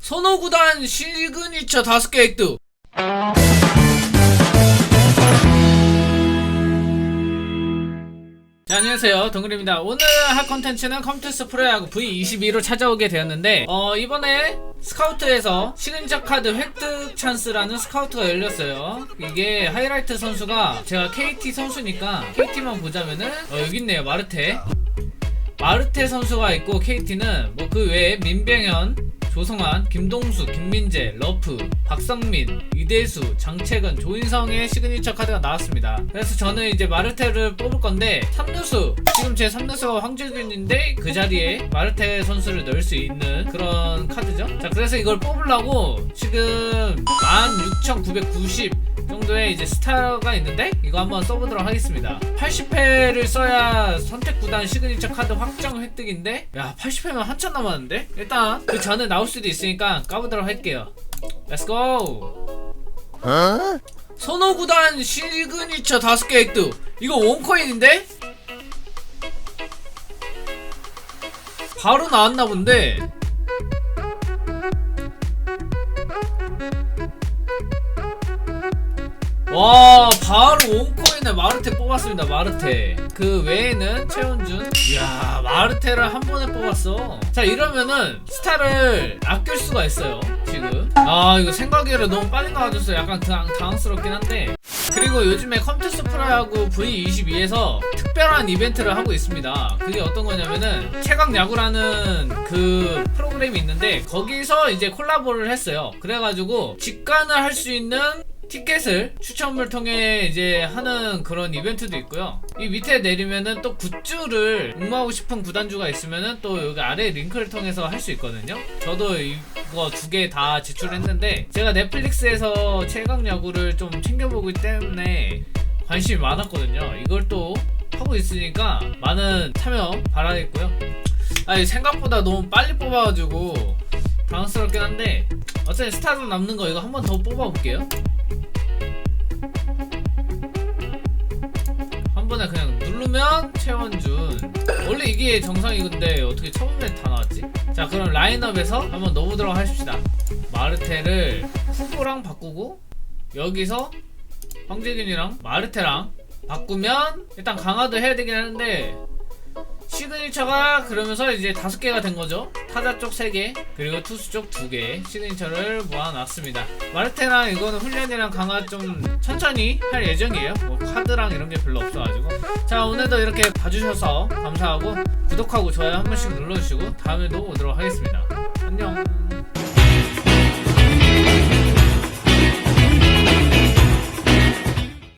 선호구단 시그니처 다섯 개 획득. 자, 안녕하세요. 동글입니다. 오늘 할 컨텐츠는 컴퓨터 프로야구 V22로 찾아오게 되었는데, 어, 이번에 스카우트에서 시그니처 카드 획득 찬스라는 스카우트가 열렸어요. 이게 하이라이트 선수가 제가 KT 선수니까 KT만 보자면은, 어, 여기 있네요. 마르테. 마르테 선수가 있고 KT는 뭐 그 외에 민병현, 조성환, 김동수, 김민재, 러프, 박성민, 이대수, 장채근, 조인성의 시그니처 카드가 나왔습니다. 그래서 저는 이제 마르테를 뽑을 건데 3루수 지금 제 3루수가 황재균인데 그 자리에 마르테 선수를 넣을 수 있는 그런 카드죠. 자 그래서 이걸 뽑으려고 지금 16,990 정도의 이제 스타가 있는데 이거 한번 써보도록 하겠습니다. 80회를 써야 선택 구단 시그니처 카드 확정 획득인데 야 80회면 한참 남았는데 일단 그 전에 나올 수도 있으니까 까보도록 할게요. Let's go. 선호 구단 시그니처 다섯 개 획득. 이거 원코인인데? 바로 나왔나 본데. 와 바로 원코인에 마르테 뽑았습니다 마르테. 그 외에는 최원준. 이야 마르테를 한 번에 뽑았어. 자 이러면은 스타를 아낄 수가 있어요 지금. 아 이거 생각외로 너무 빨리 나와줘서 약간 당, 당황스럽긴 한데. 그리고 요즘에 컴퓨터 프로야구 V22에서 특별한 이벤트를 하고 있습니다. 그게 어떤 거냐면은 최강 야구라는 그 프로그램이 있는데 거기서 이제 콜라보를 했어요. 그래가지고 직관을 할 수 있는 티켓을 추첨을 통해 이제 하는 그런 이벤트도 있고요. 이 밑에 내리면은 또 굿즈를 응모하고 싶은 구단주가 있으면은 또 여기 아래 링크를 통해서 할 수 있거든요. 저도 이거 두 개 다 지출했는데 제가 넷플릭스에서 최강 야구를 좀 챙겨보기 때문에 관심이 많았거든요. 이걸 또 하고 있으니까 많은 참여 바라겠고요. 아니 생각보다 너무 빨리 뽑아가지고 당황스럽긴 한데 어쨌든 스타로 남는 거 이거 한 번 더 뽑아볼게요. 최원준 원래 이게 정상이건데 어떻게 처음에 다 나왔지? 자 그럼 라인업에서 한번 넣어보도록 하십시다 마르테를 후보랑 바꾸고 여기서 황재균이랑 마르테랑 바꾸면 일단 강화도 해야 되긴 하는데 시그니처가 그러면서 이제 다섯 개가 된 거죠. 타자 쪽 세 개, 그리고 투수 쪽 두 개 시그니처를 모아놨습니다. 마르테랑 이거는 훈련이랑 강화 좀 천천히 할 예정이에요. 뭐 카드랑 이런 게 별로 없어가지고. 자 오늘도 이렇게 봐주셔서 감사하고 구독하고 좋아요 한 번씩 눌러주시고 다음에도 오도록 하겠습니다. 안녕.